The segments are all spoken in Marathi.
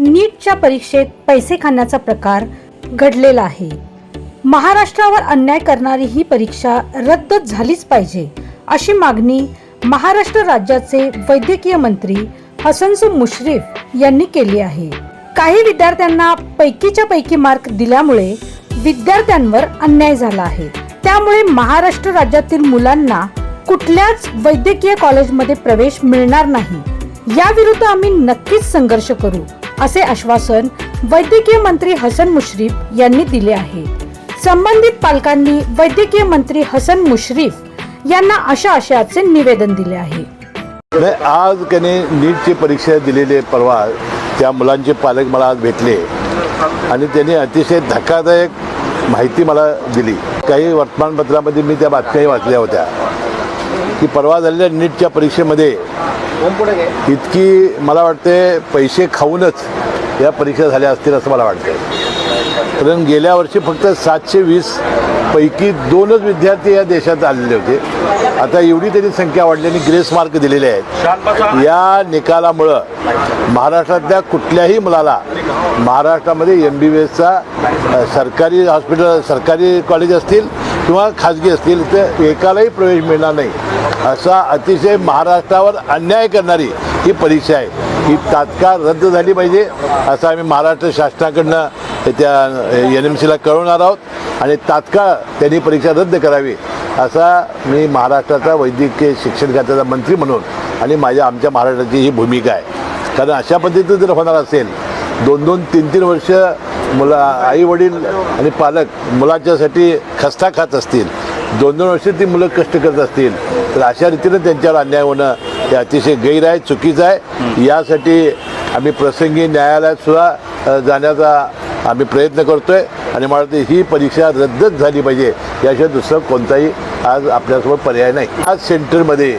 नीटच्या परीक्षेत पैसे खाण्याचा प्रकार घडलेला आहे. महाराष्ट्रावर अन्याय करणारी ही परीक्षा रद्द झालीच पाहिजे अशी मागणी महाराष्ट्र राज्याचे वैद्यकीय मंत्री हसनसु मुश्रीफ यांनी केली आहे. काही विद्यार्थ्यांना पैकीच्या पैकी मार्क दिल्यामुळे विद्यार्थ्यांवर अन्याय झाला आहे. त्यामुळे महाराष्ट्र राज्यातील मुलांना कुठल्याच वैद्यकीय कॉलेजमध्ये प्रवेश मिळणार नाही. याविरुद्ध आम्ही नक्कीच संघर्ष करू. असे आश्वासन वैद्यकीय मंत्री हसन मुश्रीफ यांनी दिले आहे. संबंधित पालकांनी वैद्यकीय मंत्री हसन मुश्रीफ यांना अशा आशयाचे निवेदन दिले आहे. आज त्याने नीटची परीक्षा दिलेले परवा त्या मुलांचे पालक मला आज भेटले. आणि त्यांनी अतिशय धक्कादायक माहिती मला दिली. काही वर्तमानपत्रामध्ये मी त्या बातम्याही वाचल्या होत्या. की परवा झालेल्या नीटच्या परीक्षेमध्ये इतकी मला वाटते पैसे खाऊनच या परीक्षा झाल्या असतील असं मला वाटतं कारण गेल्या वर्षी फक्त सातशे वीस पैकी दोनच विद्यार्थी या देशात आलेले होते. आता एवढी तरी संख्या वाढली आणि ग्रेस मार्क दिलेले आहेत. या निकालामुळं महाराष्ट्रातल्या कुठल्याही मुलाला महाराष्ट्रामध्ये एम बी बी एसचा सरकारी हॉस्पिटल सरकारी कॉलेज असतील किंवा खाजगी असतील तर एकालाही प्रवेश मिळणार नाही. असा अतिशय महाराष्ट्रावर अन्याय करणारी ही परीक्षा आहे. ही तात्काळ रद्द झाली पाहिजे असं आम्ही महाराष्ट्र शासनाकडनं त्या एन एम सीला कळवणार आहोत आणि तात्काळ त्यांनी परीक्षा रद्द करावी असा मी महाराष्ट्राचा वैद्यकीय शिक्षण खात्याचा मंत्री म्हणून आणि माझ्या आमच्या महाराष्ट्राची ही भूमिका आहे. कारण अशा पद्धतीनं जर होणार असेल दोन दोन तीन तीन वर्ष मुला आई वडील आणि पालक मुलाच्यासाठी खस्ता खात असतील दोन दोन वर्ष ती मुलं कष्ट करत असतील तर अशा रीतीनं त्यांच्यावर अन्याय होणं हे अतिशय गैर आहे चुकीचं आहे. यासाठी आम्ही प्रसंगी न्यायालयात सुद्धा जाण्याचा आम्ही प्रयत्न करतोय आणि मला वाटतं ही परीक्षा रद्दच झाली पाहिजे याशिवाय दुसरं कोणताही आज आपल्यासमोर पर्याय नाही. आज सेंटरमध्ये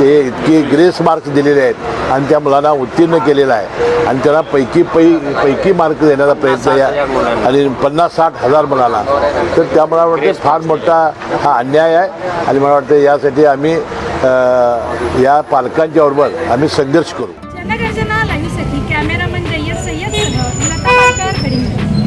ते इतके ग्रेस मार्क्स दिलेले आहेत आणि त्या मुलांना उत्तीर्ण केलेला आहे. आणि त्यांना पैकी पै पैकी मार्क देण्याचा प्रयत्न या आणि पन्नास साठ हजार मुलांना. तर त्या मला वाटतं फार मोठा हा अन्याय आहे. आणि मला वाटतं यासाठी आम्ही अ, या पालकांच्या बरोबर आम्ही संघर्ष करू. নমস্কার হরিণ